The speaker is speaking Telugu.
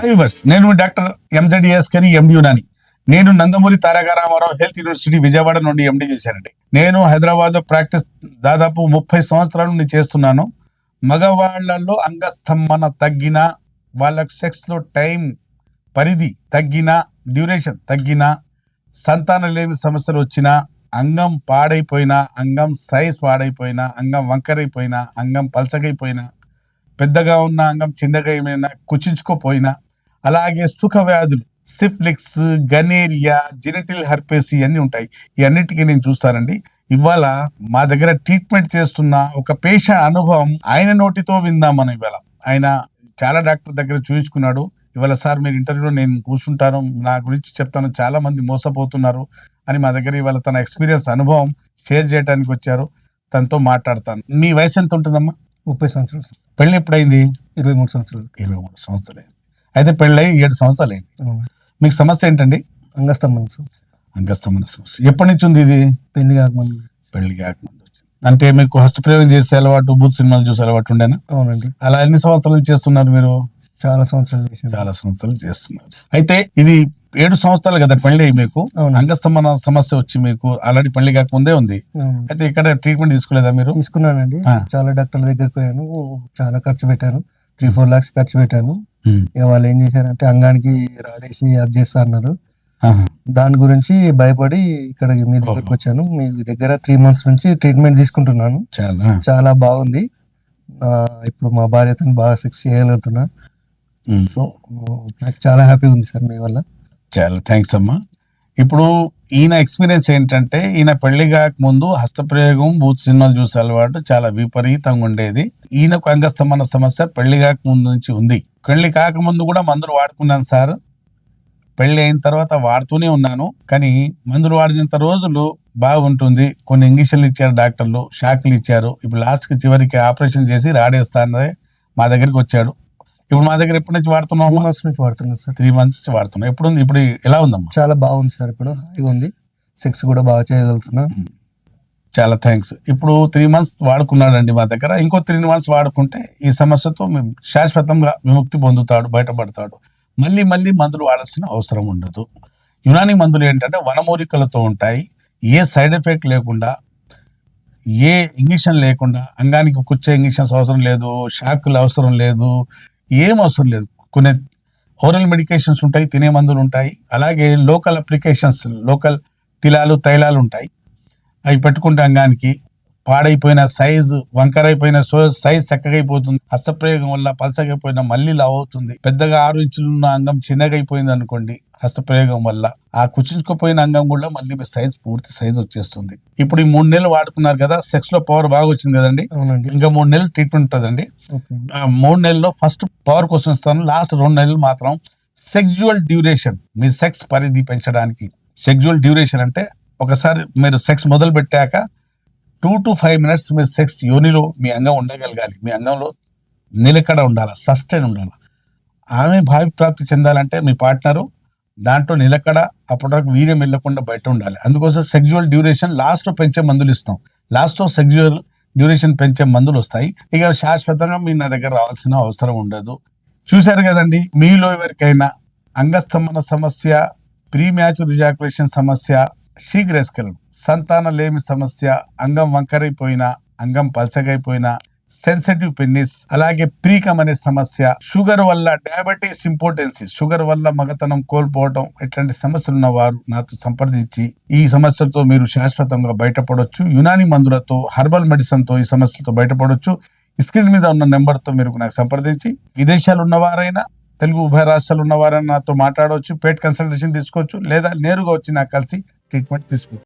హైవర్స్ నేను డాక్టర్ ఎంజడిఎస్ కని ఎండి నాని. నేను నందమూరి తారక రామారావు హెల్త్ యూనివర్సిటీ విజయవాడ నుండి ఎండి చేశానండి. నేను హైదరాబాద్లో ప్రాక్టీస్ దాదాపు ముప్పై సంవత్సరాల నుండి చేస్తున్నాను. మగవాళ్ళలో అంగస్తంభన తగ్గిన వాళ్ళకు సెక్స్లో టైం పరిధి తగ్గిన డ్యూరేషన్ తగ్గిన సంతానం లేని సమస్యలు వచ్చినా అంగం పాడైపోయినా అంగం సైజ్ పాడైపోయినా అంగం వంకరైపోయినా అంగం పలచగైపోయినా పెద్దగా ఉన్న అంగం చిన్నగా ఏమైనా కుచించుకోపోయినా అలాగే సుఖ వ్యాధులు సిఫ్లిక్స్ గనేరియా జెనటిల్ హర్పేసి అన్ని ఉంటాయి. ఇవన్నిటికీ నేను చూస్తానండి. ఇవాళ మా దగ్గర ట్రీట్మెంట్ చేస్తున్న ఒక పేషెంట్ అనుభవం ఆయన నోటితో విందాం మనం ఇవాళ. ఆయన చాలా డాక్టర్ దగ్గర చూపించుకున్నాడు ఇవాళ సార్ మీరు ఇంటర్వ్యూలో నేను కూర్చుంటాను. నా గురించి చెప్తాను. చాలా మంది మోసపోతున్నారు అని మా దగ్గర ఇవాళ తన ఎక్స్పీరియన్స్ అనుభవం షేర్ చేయడానికి వచ్చారు. తనతో మాట్లాడతాను. మీ వయసు ఎంత ఉంటుందమ్మా ముప్పై సంవత్సరాలు సార్. పెళ్ళి ఎప్పుడైంది? ఇరవై మూడు సంవత్సరాలు ఇరవై మూడు సంవత్సరాలు అయితే పెళ్ళై ఏడు సంవత్సరాలు అయింది. మీకు సమస్య ఏంటండి? అంగస్తంభన సమస్య. అంగస్తమైన సమస్య. ఎప్పటి నుంచి ఉంది ఇది? పెళ్ళి కాకముందు. పెళ్ళి కాకముందు అంటే మీకు హస్తప్రయోగం చేసే అలవాటు బూత్ సినిమాలు చూసే అలవాటు ఉండేనా? అవునండి. అలా ఎన్ని సంవత్సరాలు చేస్తున్నారు మీరు? చాలా సంవత్సరాలు చాలా సంవత్సరాలు చేస్తున్నారు. అయితే ఇది ఏడు సంవత్సరాలు కదా పెళ్ళి అయ్యి మీకు అంగస్తంభన సమస్య వచ్చి మీకు ఆల్రెడీ పెళ్ళి కాకముందే ఉంది. అయితే ఇక్కడ ట్రీట్మెంట్ తీసుకోలేదా మీరు? తీసుకున్నానండి. చాలా డాక్టర్ల దగ్గరికి పోయాను. చాలా ఖర్చు పెట్టాను. త్రీ ఫోర్ లాక్స్ ఖర్చు పెట్టాను. ఇక వాళ్ళు ఏం చేశారంటే అంగానికి రాడేసి అది చేస్తా అన్నారు. దాని గురించి భయపడి ఇక్కడ మీ దగ్గరకు. వచ్చాను. మీ దగ్గర త్రీ మంత్స్ నుంచి ట్రీట్మెంట్ తీసుకుంటున్నాను. చాలా. చాలా బాగుంది. ఇప్పుడు మా భార్యతో బాగా సెక్స్ చేయగలుగుతున్నా. సో నాకు చాలా హ్యాపీగా ఉంది సార్ మీ వల్ల. చాలా. థ్యాంక్స్ అమ్మా. ఇప్పుడు ఈయన ఎక్స్పీరియన్స్ ఏంటంటే ఈయన పెళ్ళి ముందు హస్తప్రయోగం బూత్ సినిమాలు చూసే అలవాటు చాలా విపరీతంగా ఉండేది. ఈయనకు అంగస్తంభన సమస్య పెళ్ళి ముందు నుంచి ఉంది. పెళ్ళి కాకముందు కూడా మందులు వాడుకున్నాను సార్. పెళ్ళి అయిన తర్వాత వాడుతూనే ఉన్నాను. కానీ మందులు వాడినంత రోజులు బాగుంటుంది. కొన్ని ఇంజక్షన్లు ఇచ్చారు డాక్టర్లు షాకులు ఇచ్చారు. ఇప్పుడు లాస్ట్కి చివరికి ఆపరేషన్ చేసి రాడేస్తానని మా దగ్గరికి వచ్చాడు. ఇప్పుడు మా దగ్గర ఎప్పటి నుంచి టూ వాడుతున్నావు మంత్స్ నుంచి వాడుతున్నాను సార్. త్రీ మంత్స్ నుంచి వాడుతున్నాం ఎప్పుడు ఉంది? ఇప్పుడు ఎలా ఉందమ్మా? చాలా బాగుంది సార్ ఇప్పుడు. హాయిగా ఉంది. సెక్స్ కూడా బాగా చేయగలుగుతున్నా. చాలా థ్యాంక్స్ ఇప్పుడు త్రీ మంత్స్ వాడుకున్నాడండి మా దగ్గర. ఇంకో త్రీ మంత్స్ వాడుకుంటే ఈ సమస్యతో మేము శాశ్వతంగా విముక్తి పొందుతాడు బయటపడతాడు. మళ్ళీ మళ్ళీ మందులు వాడాల్సిన అవసరం ఉండదు. యునాని మందులు ఏంటంటే వనమూలికలతో ఉంటాయి. ఏ సైడ్ ఎఫెక్ట్ లేకుండా ఏ ఇంజక్షన్ లేకుండా అంగానికి కుచ్చే ఇంజక్షన్స్ అవసరం లేదు షాకులు అవసరం లేదు ఏం అవసరం లేదు. కొన్ని ఓరల్ మెడికేషన్స్ ఉంటాయి తినే మందులు ఉంటాయి. అలాగే లోకల్ అప్లికేషన్స్ లోకల్ తిలాలు తైలాలు ఉంటాయి. అవి పెట్టుకుంటే అంగానికి పాడైపోయిన సైజు వంకరైపోయిన సో సైజ్ చక్కగా అయిపోతుంది హస్తప్రయోగం వల్ల పలసగైపోయిన మళ్ళీ లావ్ అవుతుంది పెద్దగా ఆరు ఇంచులు ఉన్న అంగం చిన్నగా అయిపోయింది అనుకోండి హస్తప్రయోగం వల్ల. ఆ కుచించుకుపోయిన అంగం కూడా మళ్ళీ సైజ్ పూర్తి సైజ్ వచ్చేస్తుంది. ఇప్పుడు ఈ మూడు నెలలు వాడుకున్నారు కదా సెక్స్లో పవర్ బాగా వచ్చింది కదండి ఇంకా మూడు నెలలు ట్రీట్మెంట్ ఉంటుందండి. మూడు నెలల్లో ఫస్ట్ పవర్ కోసం ఇస్తాను లాస్ట్ రెండు నెలలు మాత్రం సెక్జువల్ డ్యూరేషన్ మీ సెక్స్ పరిధి పెంచడానికి. సెక్జువల్ డ్యూరేషన్ అంటే ఒకసారి మీరు సెక్స్ మొదలు పెట్టాక టూ టు ఫైవ్ మినిట్స్ మీరు సెక్స్ యోనిలో మీ అంగం ఉండగలగాలి. మీ అంగంలో నిలకడ ఉండాలి సస్టైన్ ఉండాలి? ఆమె భావి ప్రాప్తి చెందాలంటే మీ పార్ట్నరు దాంట్లో నిలకడ అప్పటి వరకు వీర్యం వెళ్ళకుండా బయట ఉండాలి. అందుకోసం సెక్జువల్ డ్యూరేషన్ లాస్ట్లో పెంచే మందులు ఇస్తాం. లాస్ట్లో సెక్జువల్ డ్యూరేషన్ పెంచే మందులు వస్తాయి. ఇక శాశ్వతంగా మీ నా దగ్గర రావాల్సిన అవసరం ఉండదు. చూశారు కదండి మీలో ఎవరికైనా అంగస్తంభన సమస్య ప్రీ మ్యాచ్ రిజాకులేషన్ సమస్య శీఘ్రస్కలం సంతాన లేమి సమస్య అంగం వంకరైపోయినా అంగం పల్చగైపోయినా సెన్సిటివ్ పెన్నిస్ అలాగే ప్రీకం అనే సమస్య షుగర్ వల్ల డయాబెటీస్ ఇంపార్టెన్సీ షుగర్ వల్ల మగతనం కోల్పోవడం ఇట్లాంటి సమస్యలు ఉన్న వారు నాతో సంప్రదించి ఈ సమస్యలతో మీరు శాశ్వతంగా బయటపడొచ్చు. యునాని మందులతో హర్బల్ మెడిసిన్తో ఈ సమస్యలతో బయటపడవచ్చు స్క్రీన్ మీద ఉన్న నెంబర్తో మీరు నాకు సంప్రదించి విదేశాలు ఉన్నవారైనా తెలుగు ఉభయ రాష్ట్రాలు ఉన్నవారైనా నాతో మాట్లాడవచ్చు పేట్ కన్సల్టేషన్ తీసుకోవచ్చు లేదా నేరుగా వచ్చి నాకు కలిసి ట్రీట్మెంట్ తీసుకోవచ్చు